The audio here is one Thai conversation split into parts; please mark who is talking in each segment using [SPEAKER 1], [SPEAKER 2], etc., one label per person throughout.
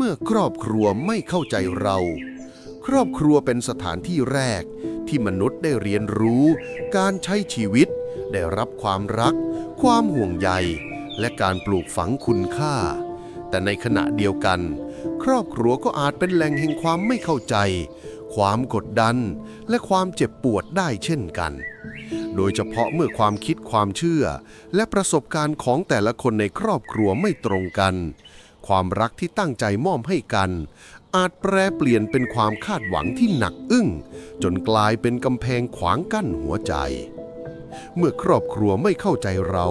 [SPEAKER 1] เมื่อครอบครัวไม่เข้าใจเรา ครอบครัวเป็นสถานที่แรก ที่มนุษย์ได้เรียนรู้ การใช้ชีวิต ได้รับความรัก ความห่วงใย และการปลูกฝังคุณค่า แต่ในขณะเดียวกัน ครอบครัวก็อาจเป็นแหล่งแห่งความไม่เข้าใจ ความกดดัน และความเจ็บปวดได้เช่นกัน โดยเฉพาะเมื่อความคิดความเชื่อ และประสบการณ์ของแต่ละคนในครอบครัวไม่ตรงกัน ความรักที่ตั้งใจมอบให้กัน อาจแปรเปลี่ยนเป็นความคาดหวังที่หนักอึ้ง จนกลายเป็นกำแพงขวางกั้นหัวใจ เมื่อครอบครัวไม่เข้าใจเรา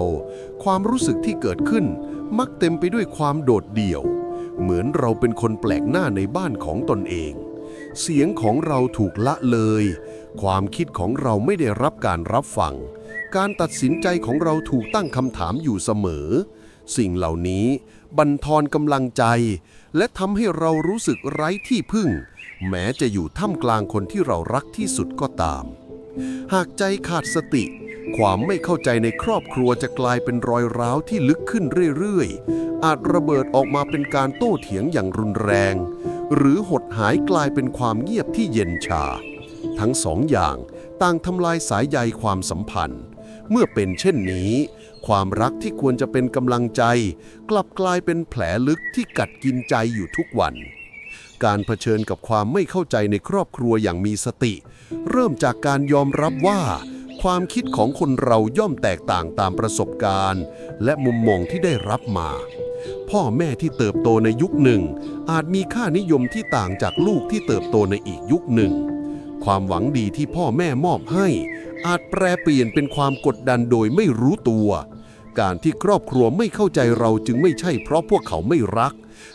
[SPEAKER 1] ความรู้สึกที่เกิดขึ้นมักเต็มไปด้วยความโดดเดี่ยว เหมือนเราเป็นคนแปลกหน้าในบ้านของตนเอง เสียงของเราถูกละเลย ความคิดของเราไม่ได้รับการรับฟัง การตัดสินใจของเราถูกตั้งคำถามอยู่เสมอ สิ่งเหล่านี้ บั่นทอนกำลังใจ และทำให้เรารู้สึกไร้ที่พึ่ง แม้จะอยู่ท่ามกลางคนที่เรารักที่สุดก็ตาม หากใจขาดสติ ความไม่เข้าใจในครอบครัวจะกลายเป็นรอยร้าวที่ลึกขึ้นเรื่อยๆ อาจระเบิดออกมาเป็นการโต้เถียงอย่างรุนแรง หรือหดหายกลายเป็นความเงียบที่เย็นชา ทั้งสองอย่างต่างทำลายสายใยความสัมพันธ์ เมื่อเป็นเช่นนี้ ความรักที่ควรจะเป็นกำลังใจ กลับกลายเป็นแผลลึกที่กัดกินใจอยู่ทุกวัน การเผชิญกับความไม่เข้าใจในครอบครัวอย่างมีสติ เริ่มจากการยอมรับว่า ความคิดของคนเราย่อมแตกต่างตามประสบการณ์ และมุมมองที่ได้รับมา พ่อแม่ที่เติบโตในยุคหนึ่ง อาจมีค่านิยมที่ต่างจากลูกที่เติบโตในอีกยุคหนึ่ง ความหวังดีที่พ่อแม่มอบให้ อาจแปรเปลี่ยนเป็นความกดดันโดยไม่รู้ตัว การที่ครอบครัวไม่เข้าใจเราจึงไม่ใช่เพราะพวกเขาไม่รัก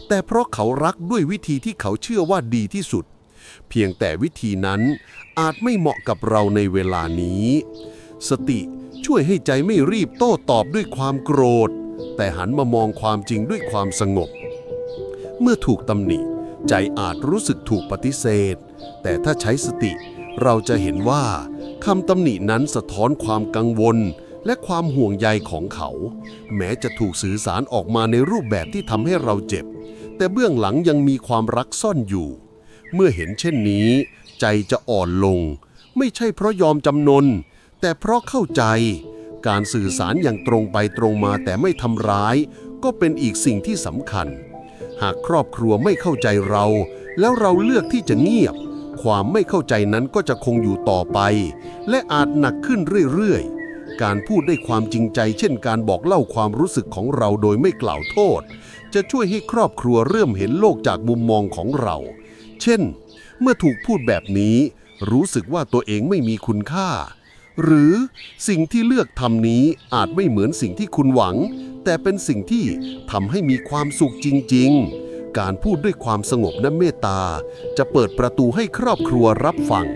[SPEAKER 1] แต่เพราะเขารักด้วยวิธีที่เขาเชื่อว่าดีที่สุด เพียงแต่วิธีนั้นอาจไม่เหมาะกับเราในเวลานี้ สติช่วยให้ใจไม่รีบโต้ตอบด้วยความโกรธ แต่หันมามองความจริงด้วยความสงบ เมื่อถูกตำหนิ ใจอาจรู้สึกถูกปฏิเสธ แต่ถ้าใช้สติเราจะเห็นว่า คำตำหนินั้นสะท้อนความกังวลและความห่วงใยของเขา แม้จะถูกสื่อสารออกมาในรูปแบบที่ทำให้เราเจ็บ แต่เบื้องหลังยังมีความรักซ่อนอยู่ เมื่อเห็นเช่นนี้ ใจจะอ่อนลง ไม่ใช่เพราะยอมจำนน แต่เพราะเข้าใจ การสื่อสารอย่างตรงไปตรงมาแต่ไม่ทำร้าย ก็เป็นอีกสิ่งที่สำคัญ หากครอบครัวไม่เข้าใจเรา แล้วเราเลือกที่จะเงียบ ความไม่เข้าใจนั้นก็จะคงอยู่ต่อไป และอาจหนักขึ้นเรื่อยๆ การพูดด้วยความจริงใจ เช่นการบอกเล่าความรู้สึกของเราโดยไม่กล่าวโทษ จะช่วยให้ครอบครัวเริ่มเห็นโลกจากมุมมองของเรา เช่น เมื่อถูกพูดแบบนี้ รู้สึกว่าตัวเองไม่มีคุณค่า หรือสิ่งที่เลือกทำนี้อาจไม่เหมือนสิ่งที่คุณหวัง แต่เป็นสิ่งที่ทำให้มีความสุขจริง ๆ การพูดด้วยความสงบและเมตตา จะเปิดประตูให้ครอบครัวรับฟัง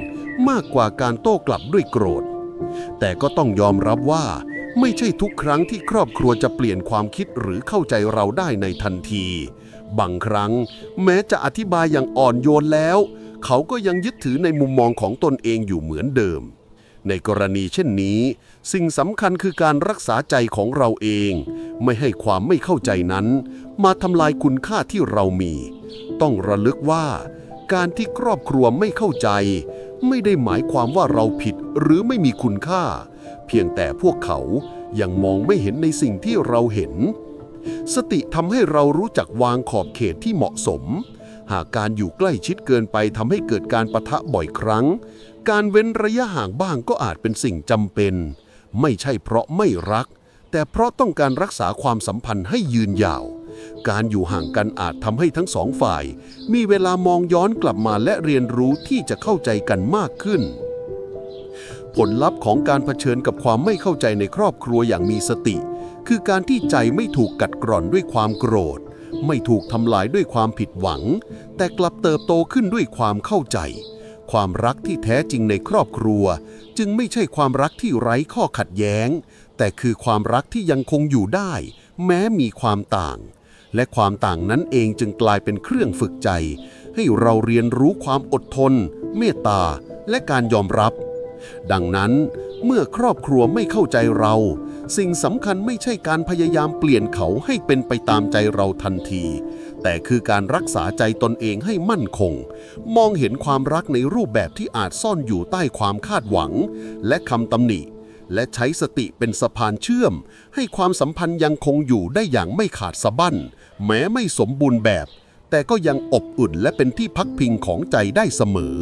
[SPEAKER 1] มากกว่าการโต้กลับด้วยโกรธ แต่ก็ต้องยอมรับว่า ไม่ใช่ทุกครั้งที่ครอบครัวจะเปลี่ยนความคิดหรือเข้าใจเราได้ในทันที บางครั้ง แม้จะอธิบายอย่างอ่อนโยนแล้ว เขาก็ยังยึดถือในมุมมองของตนเองอยู่เหมือนเดิม ในกรณีเช่นนี้ สิ่งสำคัญคือการรักษาใจของเราเอง ไม่ให้ความไม่เข้าใจนั้น มาทำลายคุณค่าที่เรามี ต้องระลึกว่า การที่ครอบครัวไม่เข้าใจ ไม่ได้หมายความว่าเราผิดหรือไม่มีคุณค่า เพียงแต่พวกเขายังมองไม่เห็นในสิ่งที่เราเห็น สติทำให้เรารู้จักวางขอบเขตที่เหมาะสม หากการอยู่ใกล้ชิดเกินไปทำให้เกิดการประทะบ่อยครั้ง การเว้นระยะห่างบ้างก็อาจเป็นสิ่งจำเป็น ไม่ใช่เพราะไม่รัก แต่เพราะต้องการรักษาความสัมพันธ์ให้ยืนยาว การอยู่ห่างกันอาจทำให้ทั้งสองฝ่าย มีเวลามองย้อนกลับมาและเรียนรู้ที่จะเข้าใจกันมากขึ้น ผลลัพธ์ของการเผชิญกับความไม่เข้าใจในครอบครัวอย่างมีสติ คือการที่ใจไม่ถูกกัดกร่อนด้วยความโกรธ ไม่ถูกทำลายด้วยความผิดหวัง แต่กลับเติบโตขึ้นด้วยความเข้าใจ ความรักที่แท้จริงในครอบครัว จึงไม่ใช่ความรักที่ไร้ข้อขัดแย้ง แต่คือความรักที่ยังคงอยู่ได้ แม้มีความต่าง และความต่างนั้นเองจึงกลายเป็นเครื่องฝึกใจ ให้เราเรียนรู้ความอดทน เมตตา และการยอมรับ ดังนั้นเมื่อครอบครัวไม่เข้าใจเรา สิ่งสำคัญไม่ใช่การพยายามเปลี่ยนเขาให้เป็นไปตามใจเราทันที แต่คือการรักษาใจตนเองให้มั่นคง มองเห็นความรักในรูปแบบที่อาจซ่อนอยู่ใต้ความคาดหวัง และคำตำหนิ และใช้สติเป็นสะพานเชื่อม ให้ความสัมพันธ์ยังคงอยู่ได้อย่างไม่ขาดสะบั้น แม้ไม่สมบูรณ์แบบ แต่ก็ยังอบอุ่นและเป็นที่พักพิงของใจได้เสมอ